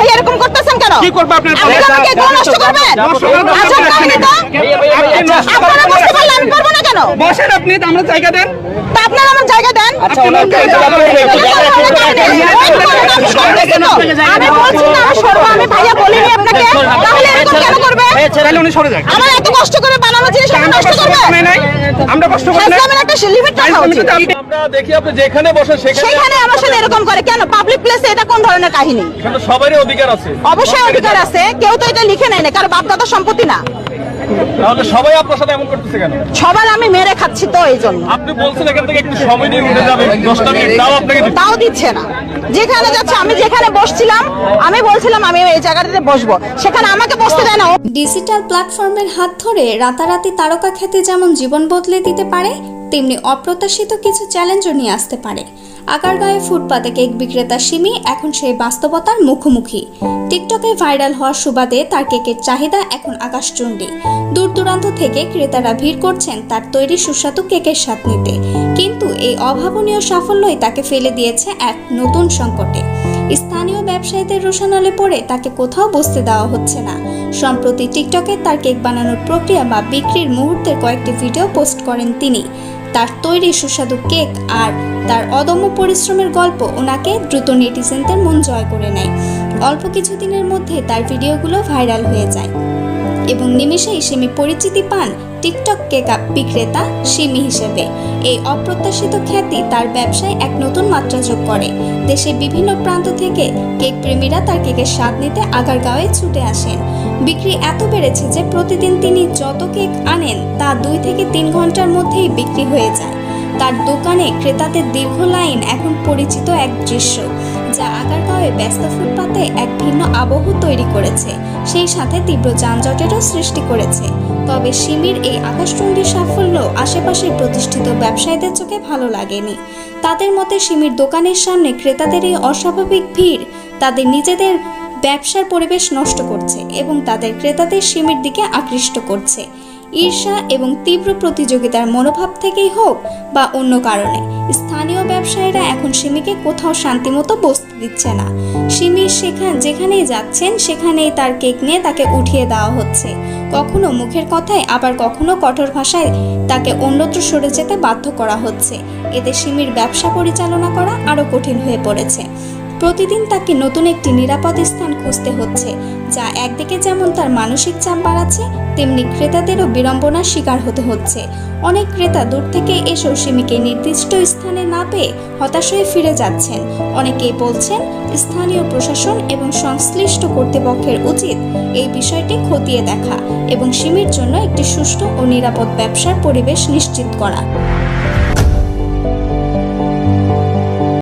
ভাই এরকম করতেছেন কেন? কি করবে আপনার আপনি আমাকে কোন নষ্ট করবেন? আজব কাহিনী তো আপনারা বুঝতে পারলে আমি পারব না কেন? বসেন আপনি আমরা জায়গা দেন। তা আপনারা আমার জায়গা দেন। আচ্ছা ওনাকে আমি বলছি না আমি সরবো আমি ভাইয়া বলিনি আপনাকে তাহলে এরকম কেন করবে তাহলে উনি সরে যান আমার এত কষ্ট করে বানানো জিনিস আপনি নষ্ট করবেন আমরা কষ্ট করি নাই। ফাইজলামের একটা লিমিট রাখা উচিত। আমরা দেখি আপনি যেখানে বসে সেখানে সেখানে আমার সাথে এরকম করে। কেন? পাবলিক প্লেসে এটা কোন ধরনের কাহিনী? এখানে সবারই অধিকার আছে। অবশ্যই অধিকার আছে। কেউ তো এটা লিখে নেয় না কারও বাপ দাদা সম্পত্তি না। তাহলে সবাই আপনার সাথে এমন করতেছে কেন? সবার আমি মেরে খাচ্ছি তো এই জন্য। আপনি বলছেন এখান থেকে একটু সময় নিয়ে উঠে যাবেন দশটা মিনিট তাও আপনাকে তাও দিচ্ছে না। যেখানে যাচ্ছে আমি যেখানে বসছিলাম আমি বলছিলাম আমি এই জায়গাটাতে বসবো। সেখানে আমাকে বসতে দেয় না। ডিজিটাল প্ল্যাটফর্মের হাত ধরে রাতারাতি তারকা খ্যাতি যেমন জীবন বদলে দিতে পারে তেমনি অপ্রত্যাশিত কিছু চ্যালেঞ্জও নিয়ে আসতে পারে। আগারগাঁয়ে ফুটপাতে কেক বিক্রেতা সিমি এখন সেই বাস্তবতার মুখোমুখি। টিকটকে ভাইরাল হওয়ার সুবাদে তার কেকের চাহিদা এখন আকাশচুণ্ডী দূর দূরান্ত থেকে ক্রেতারা ভিড় করছেন তার তৈরি সুস্বাদু কেকের স্বাদ নিতে। কিন্তু এই অভাবনীয় সাফল্যই তাকে ফেলে দিয়েছে এক নতুন সংকটে। স্থানীয় ব্যবসায়ীদের রোশানলে পড়ে তাকে কোথাও বসতে দেওয়া হচ্ছে না। সম্প্রতি টিকটকে তার কেক বানানোর প্রক্রিয়া বা বিক্রির মুহূর্তের কয়েকটি ভিডিও পোস্ট করেন তিনি। তার তৈরি সুস্বাদু কেক আর তার অদম্য পরিশ্রমের গল্প ওনাকে দ্রুত নেটিজেনদের মন জয় করে নেয়। অল্প কিছুদিনের মধ্যে তার ভিডিওগুলো ভাইরাল হয়ে যায়। এবং নিমেষেই সিমি পরিচিতি পান টিকটক কেক আপ বিক্রেতা সিমি হিসেবে। এই অপ্রত্যাশিত খ্যাতি তার ব্যবসায় এক নতুন মাত্রা যোগ করে। দেশের বিভিন্ন প্রান্ত থেকে কেক প্রেমীরা তার কেকের স্বাদ নিতে আগারগাঁওয়ে ছুটে আসেন। বিক্রি এত বেড়েছে যে প্রতিদিন তিনি যত কেক আনেন তা দুই থেকে তিন ঘণ্টার মধ্যেই বিক্রি হয়ে যায়। তার দোকানে ক্রেতাদের দীর্ঘ লাইন এখন পরিচিত এক দৃশ্য। যা আগারগাঁওয়ে ব্যস্ত ফুটপাতে এক ভিন্ন আবহ তৈরি করেছে। সেই সাথে তীব্র যানজটেরও সৃষ্টি করেছে। তবে সিমির এই আকাশচুম্বী সাফল্য আশেপাশের প্রতিষ্ঠিত ব্যবসায়ীদের চোখে ভালো লাগেনি। তাদের মতে সিমির দোকানের সামনে ক্রেতাদের এই অস্বাভাবিক ভিড় তাদের নিজেদের ব্যবসার পরিবেশ নষ্ট করছে এবং তাদের ক্রেতাদের সিমির দিকে আকৃষ্ট করছে। ঈর্ষা এবং তীব্র প্রতিযোগিতার মনোভাব থেকেই হোক বা অন্য কারণে স্থানীয় ব্যবসায়ীরা এখন সিমিকে কোথাও শান্তিমতো বসতে দিচ্ছে না। সিমি সেখান যেখানেই যাচ্ছেন, সেখানেই তার কেক নিয়ে তাকে উঠিয়ে দেওয়া হচ্ছে। কখনো মুখের কথায়, আবার কখনো কঠোর ভাষায় তাকে অন্যত্র সরে যেতে বাধ্য করা হচ্ছে। এতে সিমির ব্যবসা পরিচালনা করা আরও কঠিন হয়ে পড়েছে। প্রতিদিন তাকে নতুন একটি নিরাপদ স্থান খুঁজতে হচ্ছে, যা একদিকে যেমন তার মানসিক চাপ বাড়াচ্ছে, তেমনি ক্রেতাদেরও বিড়ম্বনার শিকার হতে হচ্ছে। অনেক ক্রেতা দূর থেকে এসেও সিমিকে নির্দিষ্ট স্থানে না পেয়ে হতাশ হয়ে ফিরে যাচ্ছেন। অনেকেই বলছেন, স্থানীয় প্রশাসন এবং সংশ্লিষ্ট কর্তৃপক্ষের উচিত এই বিষয়টি খতিয়ে দেখা এবং সিমির জন্য একটি সুষ্ঠু ও নিরাপদ ব্যবসার পরিবেশ নিশ্চিত করা।